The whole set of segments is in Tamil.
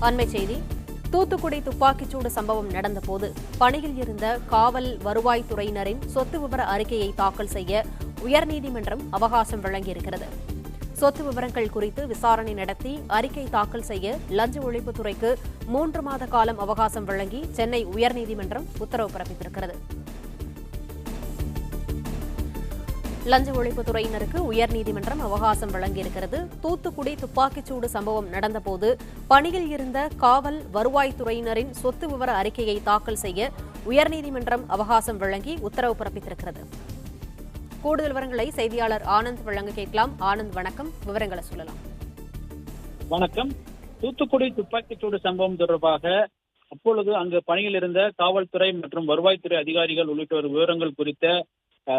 அண்மை செய்தி. தூத்துக்குடி துப்பாக்கிச்சூடு சம்பவம் நடந்தபோது பணியில் இருந்த காவல் வருவாய்த்துறையினரின் சொத்து விவர அறிக்கையை தாக்கல் செய்ய உயர்நீதிமன்றம் அவகாசம் வழங்கியிருக்கிறது. சொத்து விவரங்கள் குறித்து விசாரணை நடத்தி அறிக்கை தாக்கல் செய்ய லஞ்ச ஒழிப்புத்துறைக்கு மூன்று மாத காலம் அவகாசம் வழங்கி சென்னை உயர்நீதிமன்றம் உத்தரவு பிறப்பித்திருக்கிறது. லஞ்ச ஒழிப்புத்துறையினருக்கு உயர்நீதிமன்றம் அவகாசம் வழங்கியிருக்கிறது. தூத்துக்குடி துப்பாக்கிச்சூடு சம்பவம் நடந்தபோது பணியில் இருந்த காவல் வருவாய்த்துறையினரின் சொத்து விவர அறிக்கையை தாக்கல் செய்ய உயர்நீதிமன்றம் அவகாசம் வழங்கி உத்தரவு பிறப்பித்திருக்கிறது. கூடுதல் விவரங்களை செய்தியாளர் ஆனந்த் வழங்க கேட்கலாம். ஆனந்த் வணக்கம். விவரங்களை சொல்லலாம். வணக்கம். தூத்துக்குடி துப்பாக்கிச்சூடு சம்பவம் தொடர்பாக அப்பொழுது அங்கு பணியில் இருந்த காவல்துறை மற்றும் வருவாய்த்துறை அதிகாரிகள் உள்ளிட்டோர் விவரங்கள் குறித்த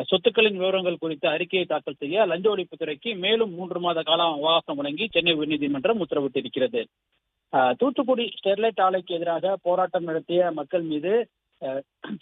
சொத்துக்களின் விவரங்கள் குறித்த அறிக்கையை தாக்கல் செய்ய லஞ்ச ஒழிப்புத்துறைக்கு மேலும் மூன்று மாத காலம் அவகாசம் வழங்கி சென்னை உயர்நீதிமன்றம் உத்தரவிட்டிருக்கிறது. தூத்துக்குடி ஸ்டெர்லைட் ஆலைக்கு எதிராக போராட்டம் நடத்திய மக்கள் மீது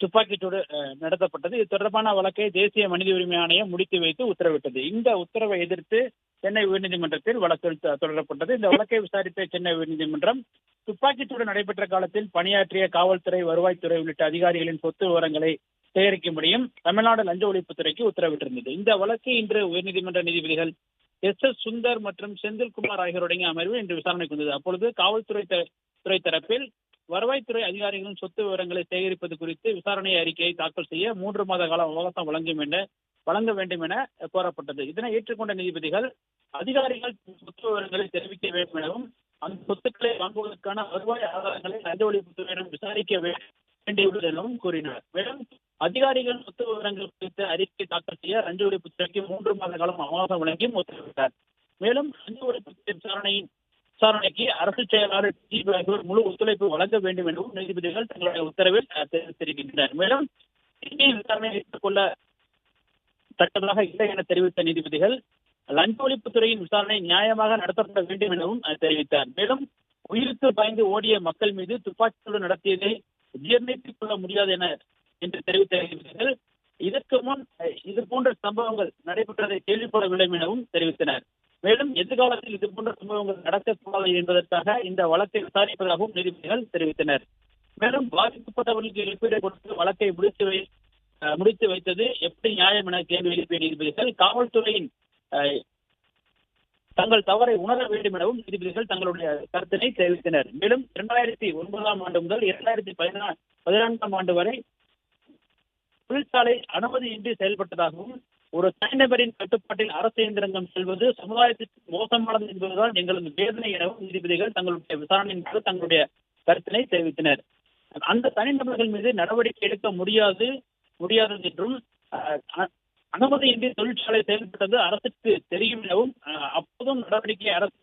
துப்பாக்கிச்சூடு அஹ், நடத்தப்பட்டது. இது தொடர்பான வழக்கை தேசிய மனித உரிமை ஆணையம் முடித்து வைத்து உத்தரவிட்டது. இந்த உத்தரவை எதிர்த்து சென்னை உயர்நீதிமன்றத்தில் வழக்கு தொடரப்பட்டது. இந்த வழக்கை விசாரித்த சென்னை உயர்நீதிமன்றம் துப்பாக்கிச்சூடு நடைபெற்ற காலத்தில் பணியாற்றிய காவல்துறை வருவாய்த்துறை உள்ளிட்ட அதிகாரிகளின் சொத்து விவரங்களை சேகரிக்கும்படியும் தமிழ்நாடு லஞ்ச ஒழிப்புத்துறைக்கு உத்தரவிட்டிருந்தது. இந்த வழக்கு இன்று உயர்நீதிமன்ற நீதிபதிகள் எஸ் எஸ் சுந்தர் மற்றும் செந்தில்குமார் ஆகியோருடைய அமர்வு இன்று விசாரணைக்கு வந்தது. அப்பொழுது காவல்துறை த- துறை தரப்பில் வருவாய்த்துறை அதிகாரிகளின் சொத்து விவரங்களை சேகரிப்பது குறித்து விசாரணை அறிக்கையை தாக்கல் செய்ய மூன்று மாத கால அவகாசம் வழங்கும் என வழங்க வேண்டும் என கோரப்பட்டது. இதனை ஏற்றுக்கொண்ட நீதிபதிகள் அதிகாரிகள் சொத்து விவரங்களை தெரிவிக்க வேண்டும் எனவும் அந்த சொத்துக்களை வாங்குவதற்கான வருவாய் ஆதாரங்களை லஞ்ச ஒழிப்புத்துறையிடம் விசாரிக்க வேண்டியுள்ளது எனவும் கூறினார். மேலும் அதிகாரிகள் சொத்து விவரங்கள் குறித்த அறிக்கை தாக்கல் செய்ய லஞ்ச ஒழிப்புத்துறைக்கு மூன்று மாத காலம் அவகாசம் வழங்கியும் உத்தரவிட்டார். மேலும் லஞ்ச ஒழிப்புத்துறை விசாரணையின் விசாரணைக்கு அரசு செயலாளர் டிஜிபி ஆகியோர் முழு ஒத்துழைப்பு வழங்க வேண்டும் எனவும் நீதிபதிகள் தங்களுடைய உத்தரவில் தெரிவிக்கின்றனர். தெரிவித்திருக்கின்றனர் மேலும் சிபிஐ விசாரணை ஏற்றுக்கொள்ள தக்கதாக இல்லை என தெரிவித்த நீதிபதிகள் லஞ்ச ஒழிப்புத்துறையின் விசாரணை நியாயமாக நடத்தப்பட வேண்டும் எனவும் தெரிவித்தார். மேலும் உயிருக்கு பயந்து ஓடிய மக்கள் மீது துப்பாக்கியோடு நடத்தியதை ஜீர்ணித்துக் கொள்ள முடியாது என என்று தெரிவித்திருக்கிறார்கள் இதற்கு முன் இது போன்ற சம்பவங்கள் நடைபெற்றதை கேள்விப்படவில்லை எனவும் தெரிவித்தனர். மேலும் எதிர்காலத்தில் இது போன்ற சம்பவங்கள் நடக்கக்கூடாது என்பதற்காக இந்த வழக்கை விசாரிப்பதாகவும் நீதிபதிகள் தெரிவித்தனர். மேலும் பாதிக்கப்பட்டவர்களுக்கு இழப்பீடு கொடுத்து வழக்கை முடித்து வை முடித்து வைத்தது எப்படி நியாயம் என கேள்வி எழுப்பிய நீதிபதிகள் காவல்துறையின் அஹ், தங்கள் தவறை உணர வேண்டும் எனவும் நீதிபதிகள் தங்களுடைய கருத்தினை தெரிவித்தனர். மேலும் இரண்டாயிரத்தி ஒன்பதாம் ஆண்டு முதல் இரண்டாயிரத்தி பதினா பதினான்காம் ஆண்டு வரை தொழிற்சாலை அனுமதியின்றி செயல்பட்டதாகவும் ஒரு தனிநபரின் கட்டுப்பாட்டில் அரசு இயந்திரங்கம் செல்வது சமுதாயத்திற்கு மோசமானது என்பதுதான் எங்களது வேதனை எனவும் நீதிபதிகள் தங்களுடைய விசாரணையின் போது தங்களுடைய கருத்தினை தெரிவித்தனர். அந்த தனிநபர்கள் மீது நடவடிக்கை எடுக்க முடியாது முடியாதது என்றும் அஹ், அனுமதியின்றி தொழிற்சாலை செயல்பட்டது அரசுக்கு தெரியும் எனவும் அஹ், அப்போதும் நடவடிக்கை அரசு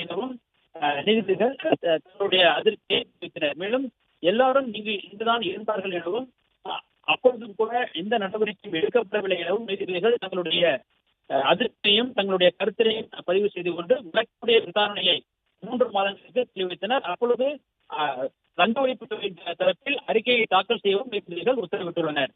எனவும் அஹ், நீதிபதிகள் தங்களுடைய அதிருப்தியை தெரிவித்தனர். மேலும் எல்லாரும் இங்கு இங்குதான் இருந்தார்கள் எனவும் அப்பொழுதும் கூட எந்த நடவடிக்கையும் எடுக்கப்படவில்லை எனவும் நீதிபதிகள் தங்களுடைய அஹ், தங்களுடைய கருத்தினையும் பதிவு செய்து கொண்டு வழக்குடைய விசாரணையை மூன்று மாதங்களுக்கு தெரிவித்தனர். அப்பொழுது அஹ், லஞ்ச ஒழிப்புத்துறை தரப்பில் அறிக்கையை தாக்கல் செய்யவும் நீதிபதிகள் உத்தரவிட்டுள்ளனர்.